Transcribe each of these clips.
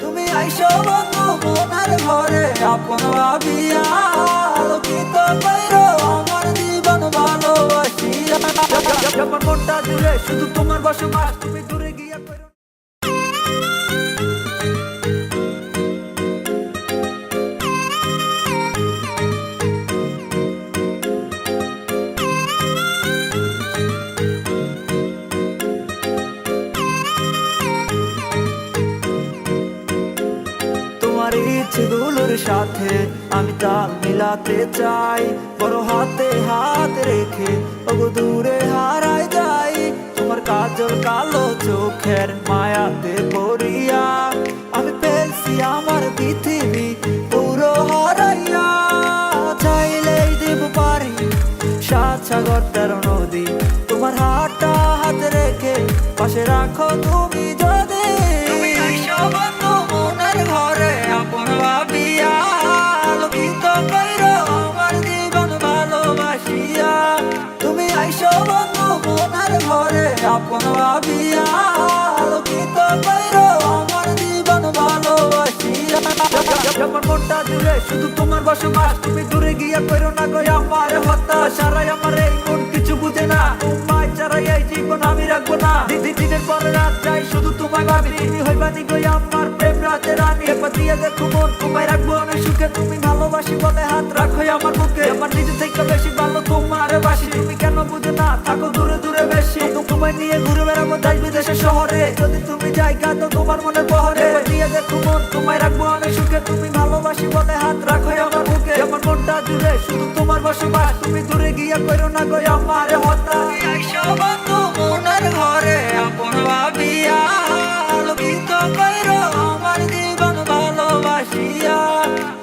তুমি আইসো বন্ধু মনের ঘরে, আপন ভাবিয়া আলোকিত কইরো আমার জীবন ভালোবাসিয়া আমার মনটা জুড়ে শুধু তোমার বসবাস, তুমি দূরে ইচ্ছেগুলোর সাথে আমি তাল মিলাতে চাই। বড় হাতে হাত রেখে ওগো দূরে হারাই যাই। তোমার কাজল কালো চোখের মায়াতে পড়িয়া আমি পেয়েছি আমার পৃথিবী পুরো হারাইয়া। চাইলেই দেব পারি সাত সাগর তেরো নদী। তোমার হাতটা হাতে রেখে পাশে রাখো আপন ভাবিয়া আলোকিত কইরো আমার জীবন ভালোবাসিয়া আমার মনটা জুড়ে শুধু তোমার বসবাস, তুমি দূরে গিয়া কইরো না গো, আমার হতাশ সারাই আমার এই মন কিছু বুঝে না। তোমায় ছাড়াই এই জীবন আমি রাখব না। দিদি, দিনের পরে রাত যাই শুধু তোমায় ভাবি, তুমি হইবা নি গো আমার প্রেম রাতে রানী। একবার দিয়ে দেখো মন, তোমায় রাখব অনেক সুখে, তুমি ভালোবাসি বলে হাত রাখো আমার বুকে। আমার নিজে থেকে বেড়াবো দেশ বিদেশে শহরে। যদি তুমি জায়গা, তো তোমার মনে বহরে। দিয়ে দেখো মন, তোমায় রাখব অনেক সুখে। তুমি ভালোবাসি বলে হাত রাখো আমার বুকে। আমার মনটা শুধু তোমার বসবাস। তুমি দূরে গিয়া করো না গো আমার হতা ঘরে, আপন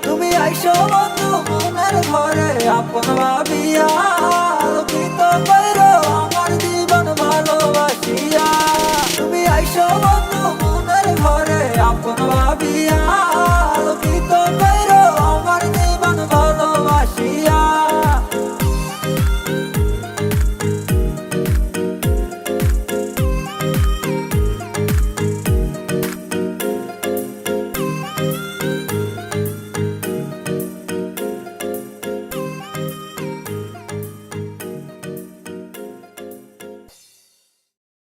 তুমি আইসো ঘরে